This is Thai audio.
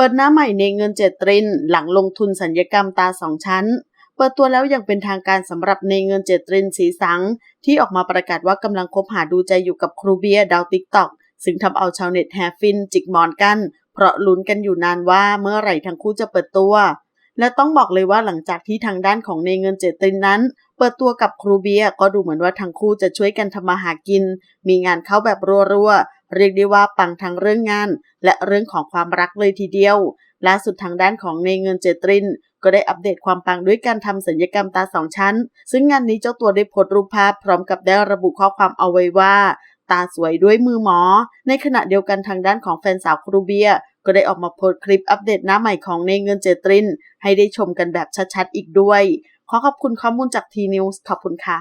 เปิดหน้าใหม่ในเงินเจตริน หลังลงทุนสัญญกรรมตาสองชั้น เปิดตัวแล้วอย่างเป็นทางการสำหรับในเงินเจตรินสีสัง ที่ออกมาประกาศว่ากำลังคบหาดูใจอยู่กับครูเบียดาวติ๊กต็อกซึ่งทำเอาชาวเน็ตแฮฟินจิกหมอนกัน เพราะลุ้นกันอยู่นานว่าเมื่อไหร่ทั้งคู่จะเปิดตัว และต้องบอกเลยว่าหลังจากที่ทางด้านของในเงินเจตรินนั้น เปิดตัวกับครูเบียก็ดูเหมือนว่าทั้งคู่จะช่วยกันทำมาหากิน มีงานเข้าแบบรัวๆ เรียกได้ว่าปังทั้งเรื่องงาน และเรื่องของความรักเลยทีเดียว ล่าสุดทางด้านของในเงินเจตริน ก็ได้อัปเดตความปังด้วยการทำศัลยกรรมตาสองชั้น ซึ่งงานนี้เจ้าตัวได้โพสต์รูปภาพพร้อมกับได้ระบุข้อความเอาไว้ว่า ตาสวยด้วยมือหมอ ในขณะเดียวกันทางด้านของแฟนสาวครูเบียก็ได้ออกมาโพสต์คลิปอัปเดตหน้าใหม่ของในเงินเจตริน ให้ได้ชมกันแบบชัดๆอีกด้วย ขอขอบคุณข้อมูลจากทีนิวส์ขอบคุณค่ะ